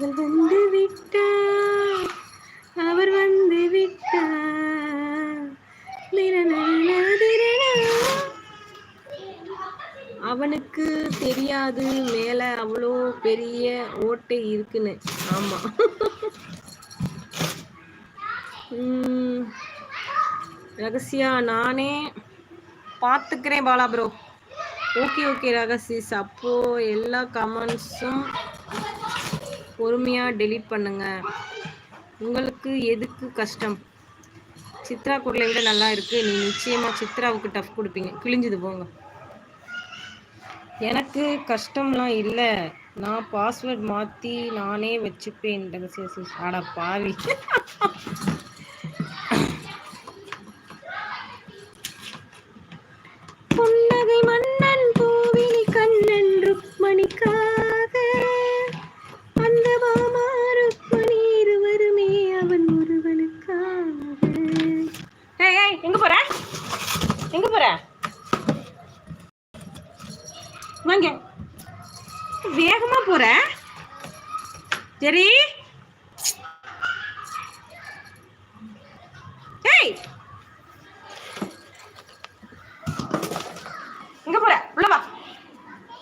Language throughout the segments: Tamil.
வந்து விட்டார். அவர் வந்து விட்டார். அவனுக்கு தெரியாது மேல அவ்வளோ பெரிய ஓட்டை இருக்குன்னு. ஆமா. ரகசியா நானே பார்த்துக்கிறேன் பாலா ப்ரோ ஓகே ஓகே ரகசிஸ். அப்போ எல்லா கமெண்ட்ஸும் பொறுமையாக டெலீட் பண்ணுங்க. உங்களுக்கு எதுக்கு கஷ்டம்? சித்ரா குரலை விட நல்லா இருக்கு. நீ நிச்சயமாக சித்ராவுக்கு டஃப் கொடுப்பீங்க. கிழிஞ்சது போங்க. எனக்கு கஷ்டம்லாம் இல்லை. நான் பாஸ்வேர்ட் மாற்றி நானே வச்சுப்பேன் ஆடா பாவி. ஏய் எங்க போற? எங்க போற? வாங்க. வேகமா போற. சரி ஏய். எங்க போற? உள்ள வா.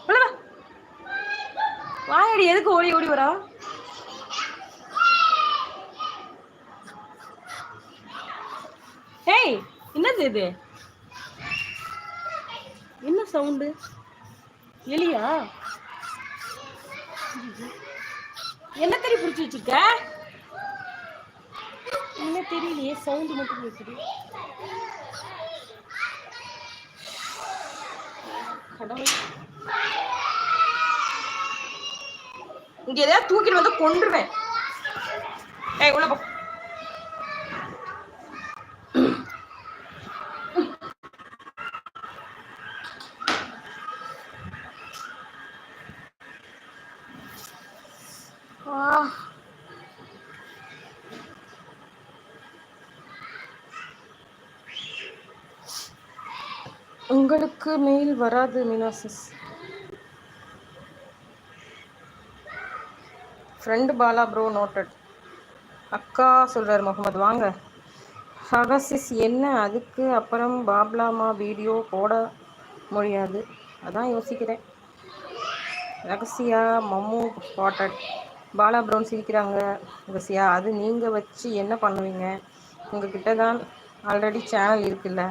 உள்ள வா. வாயடி எதுக்கு ஓடி ஓடி வரா? ஏய் என்னது இது? என்ன சவுண்டு எலியா? என்ன தெரிய பிடிச்சி வச்சிருக்க? என்ன தெரியலையே சவுண்டு மட்டும் கேட்குது கடவுள். இங்க எதாவது தூக்கிட்டு வந்து கொண்டுருவேன் ஏய் உள்ள போ. உங்களுக்கு மெயில் வராது மினாசிஸ். ஃப்ரெண்டு பாலா ப்ரோ நோட்டட் அக்கா சொல்கிறார் முகமது வாங்க. ஹகசிஸ் என்ன? அதுக்கு அப்புறம் பாப்லாமா வீடியோ போட முடியாது. அதான் யோசிக்கிறேன். ரகசியா மம்மு பாட்டட் பாலா ப்ரௌன் சிரிக்கிறாங்க. ரகசியா அது நீங்கள் வச்சு என்ன பண்ணுவீங்க? உங்ககிட்ட தான் ஆல்ரெடி சேனல் இருக்குல்ல.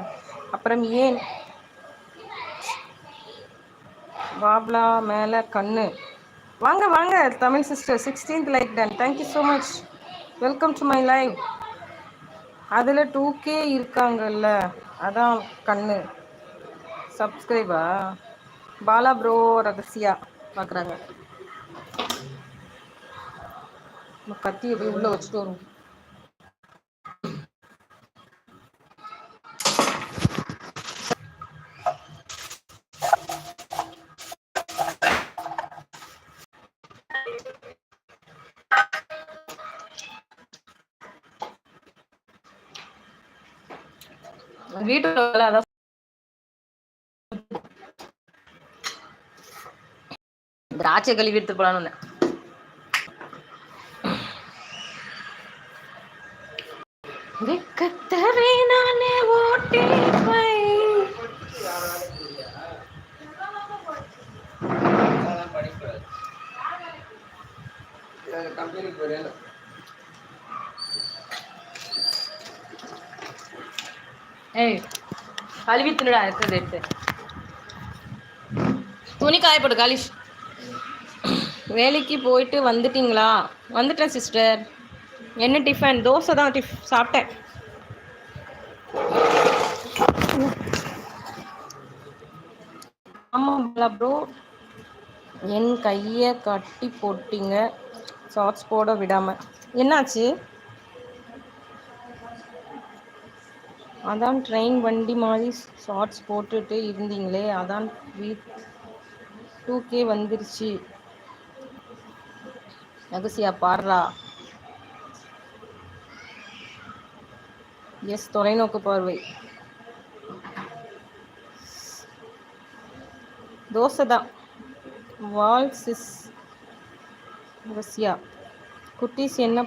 அப்புறம் ஏன் பாப்லா மேலே கண்ணு? வாங்க வாங்க Tamil sister sixteenth like done thank you so much welcome to my live அதில் டூ கே இருக்காங்கல்ல. அதான் கண்ணு. சப்ஸ்கிரைபா பாலா ப்ரோ ரகசியா பார்க்குறாங்க கத்தியை போய் உள்ளே வச்சுட்டு வரும் வீட்டுல அதான் திராட்சை கழுவி எடுத்து போலான்னு வெக்கத்தவே நானே ஓட்டிப்பை. ஏய் கழுவி தின்னுடா இருக்கிறது எடுத்து. துணி காயப்படு காலிஷ் வேலைக்கு போயிட்டு வந்துட்டீங்களா? வந்துட்டேன் சிஸ்டர் என்ன டிஃபன் தோசை தான் டிஃப் சாப்பிட்டேன். ஆமாம்ல ப்ரோ என் கையை கட்டி போட்டிங்க. ஷார்ட்ஸ் போட விடாமல் என்னாச்சு? அதான் ட்ரெயின் வண்டி மாதிரி ஷார்ட்ஸ் போட்டுட்டு இருந்தீங்களே அதான் வீ டூ கே வந்துருச்சு. ரகசியா பாடுறா. எஸ் தொலைநோக்கு பார்வை தோசை தான் வால் சிஸ் ரஷ்யா குட்டீஸ் என்ன